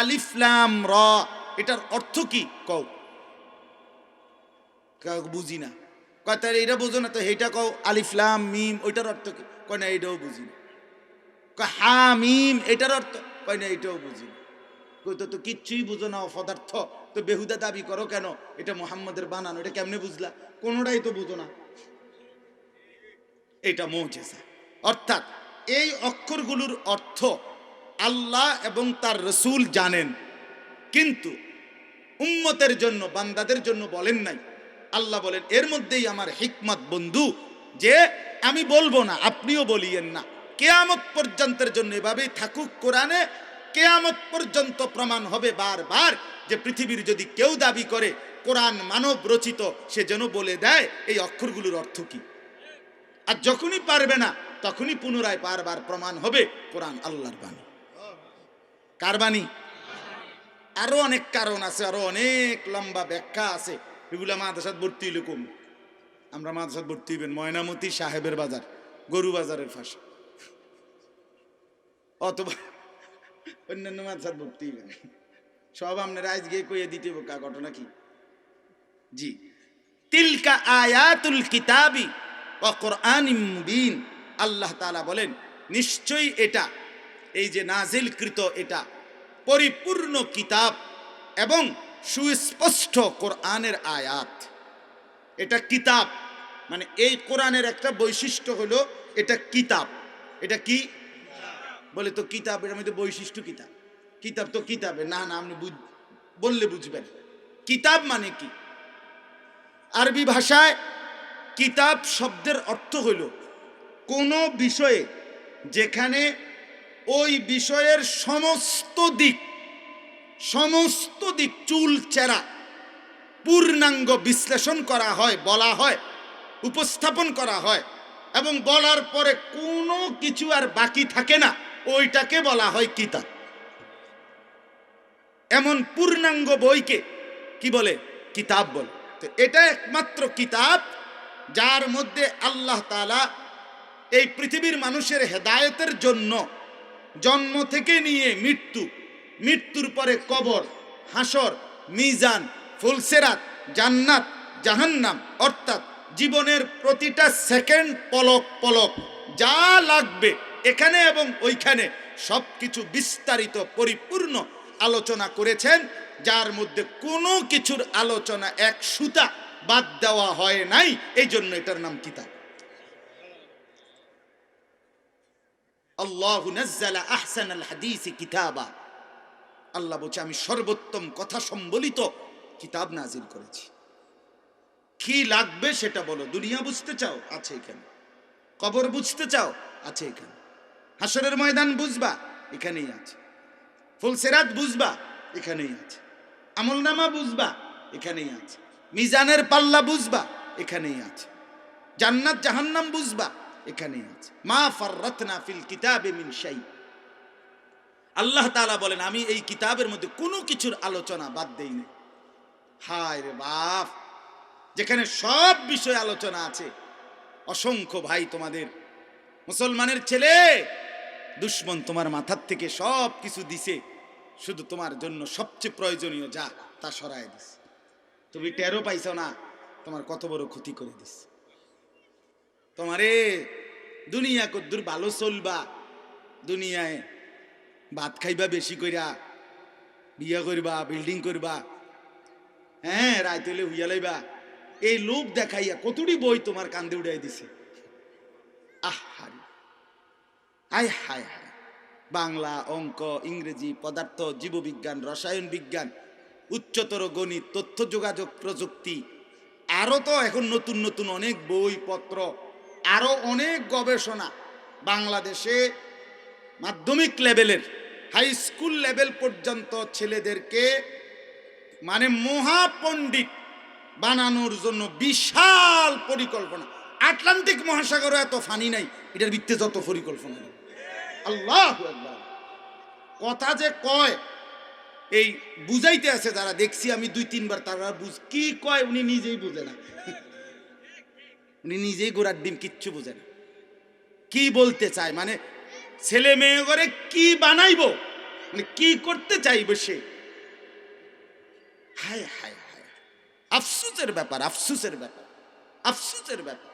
আলিফলাম র, এটার অর্থ কি? কও। বুঝি না। কয়, তাহলে এটা বোঝো না তো এইটা কও আলিফলাম মিম, ওইটার অর্থ কি? কয়, না এটাও বুঝি না। কয়, হা, মিম, এটার অর্থ? কয়, না এটাও বুঝি না। কই তো তো কিচ্ছুই বুঝো না, অপদার্থ। তো বেহুদা দাবি করো কেন? এটা মোহাম্মদের বানানো, এটা কেমনে বুঝলা? কোনোটাই তো বুঝো না। এটা মৌজেজা। অর্থাৎ, এই অক্ষরগুলোর অর্থ আল্লাহ এবং তার রসুল জানেন। কিন্তু উম্মতের জন্য, বান্দাদের জন্য বলেন নাই। আল্লাহ বলেন, এর মধ্যেই আমার হিকমত বন্ধু যে আমি বলব না, আপনিও বলিয়েন না। কেয়ামত পর্যন্তের জন্য এভাবেই থাকুক কোরআনে। কেয়ামত পর্যন্ত প্রমাণ হবে বারবার যে পৃথিবীর যদি কেউ দাবি করে, কোরআন মানব রচিত, সে যেন বলে দেয়, এই অক্ষরগুলোর অর্থ কি? আর যখনই পারবে না, তখনই পুনরায় বারবার প্রমাণ হবে কোরআন আল্লাহর বাণী। কার বাণী? আরও অনেক কারণ আছে, আরও অনেক লম্বা ব্যাখ্যা আছে। এগুলো মাদ্রাসাত ভর্তি হইলে কম। আমরা মাদ্রাসাত ভর্তি হইবেন ময়নামতি সাহেবের বাজার, গরু বাজারের ফাঁসে। অথবা অন্যান্য মাদ্রাসাত ভর্তি হইবেন। সব আপনার আজ গিয়ে কইয়ে দিতে কা ঘটনা কি? জি। তিলকা আয়াতুল কিতাবি মুবিন। আল্লাহ তাআলা বলেন, নিশ্চয়ই এটা, এই যে নাজিলকৃত এটা পরিপূর্ণ কিতাব এবং সুস্পষ্ট কোরআনের আয়াত। এটা কিতাব। মানে এই কোরআনের একটা বৈশিষ্ট্য হলো এটা কিতাব। এটা কি? বলে তো কিতাব এর মধ্যে বৈশিষ্ট্য কিতাব। কিতাব তো কিতাবে। না না, আপনি বললে বুঝবেন। কিতাব মানে কি? আরবি ভাষায় কিতাব শব্দের অর্থ হইল কোনো বিষয়ে যেখানে ওই বিষয়ের সমস্ত দিক সমস্ত দিক চুল, চেরা পূর্ণাঙ্গ বিশ্লেষণ করা হয়, বলা হয়, উপস্থাপন করা হয় এবং বলার পরে কোনো কিছু আর বাকি থাকে না। ওইটাকে বলা হয় কিতাব। এমন পূর্ণাঙ্গ বইকে কি বলে? কিতাব বলে। তো এটা একমাত্র কিতাব যার মধ্যে আল্লাহ তাআলা এই পৃথিবীর মানুষের হেদায়তের জন্য জন্ম থেকে নিয়ে মৃত্যু। মৃত্যুর পরে কবর, হাসর, মিজান, ফুলসেরাত, জান্নাত, জাহান্নাম, অর্থাৎ জীবনের প্রতিটা সেকেন্ড পলক পলক যা লাগবে এখানে এবং ওইখানে সব কিছু বিস্তারিত, পরিপূর্ণ আলোচনা করেছেন, যার মধ্যে কোনো কিছুর আলোচনা এক সুতা বাদ দেওয়া হয় নাই। এই জন্য এটার নাম কিতাব। আল্লাহ নাজ্জালা বলছে, আমি সর্বোত্তম কথা সম্বলিত কিতাব নাজিল করেছি। কি লাগবে সেটা বলো। দুনিয়া বুঝতে চাও, আছে এখানে। কবর বুঝতে চাও, আছে এখানে। হাসরের ময়দান বুঝবা, এখানেই আছে। ফুলসেরাত বুঝবা, এখানেই আছে। আমলনামা বুঝবা, এখানেই আছে। মিজানের পাল্লা বুঝবা, এখানেই আছে। জান্নাত জাহান্নাম বুঝবা এখানেই আছে। মা ফাররাতনা ফিল কিতাবে মিন শাই। আল্লাহ তাআলা বলেন, আমি এই কিতাবের মধ্যে কোনো কিছুর আলোচনা বাদ দেইনি হায় রে বাপ! যেখানে সব বিষয় আলোচনা আছে। অসংখ্য ভাই তোমাদের, মুসলমানের ছেলে, দুশ্মন তোমার মাথার থেকে সব কিছু দিছে, শুধু তোমার জন্য সবচেয়ে প্রয়োজনীয় যা তা সরায় দিস তুমি টেরো পাইছো না, তোমার কত বড় ক্ষতি করে দিস তোমারে দুনিয়া কদ্দুর ভালো চলবা। দুনিয়ায় ভাত খাইবা বেশি কইরা, বিয়া করবা বিল্ডিং করবা হ্যাঁ রায় তৈলে হুইয়া লাইবা। এই লোভ দেখাইয়া কতটি বই তোমার কান্দে উড়াই দিছে। আহ হায় হায়। বাংলা, অঙ্ক, ইংরেজি, পদার্থ, জীববিজ্ঞান, রসায়ন বিজ্ঞান, উচ্চতর গণিত, তথ্য, যোগাযোগ, প্রযুক্তি। আরও তো এখন নতুন নতুন অনেক বই পত্র আরও অনেক গবেষণা বাংলাদেশে মাধ্যমিক লেভেলের হাই স্কুল লেভেল পর্যন্ত ছেলেদেরকে মানে মহাপণ্ডিত বানানোর জন্য বিশাল পরিকল্পনা। আটলান্টিক মহাসাগরে এত ফানি নাই, এটার ভিত্তে যত পরিকল্পনা নেই। আল্লাহ কথা যে কয়, এই বুঝাইতে আছে যারা, দেখছি আমি দুই তিনবার তারা বুঝ, কি কয় উনি নিজেই বুঝে না। উনি নিজেই গোড়ার ডিম কিচ্ছু বোঝে না। কি বলতে চায়? মানে ছেলে মেয়ে করে কি বানাইব? মানে কি করতে চাইব সে? হায় হায় হায় আফসুসের ব্যাপার আফসুসের ব্যাপার আফসুসের ব্যাপার।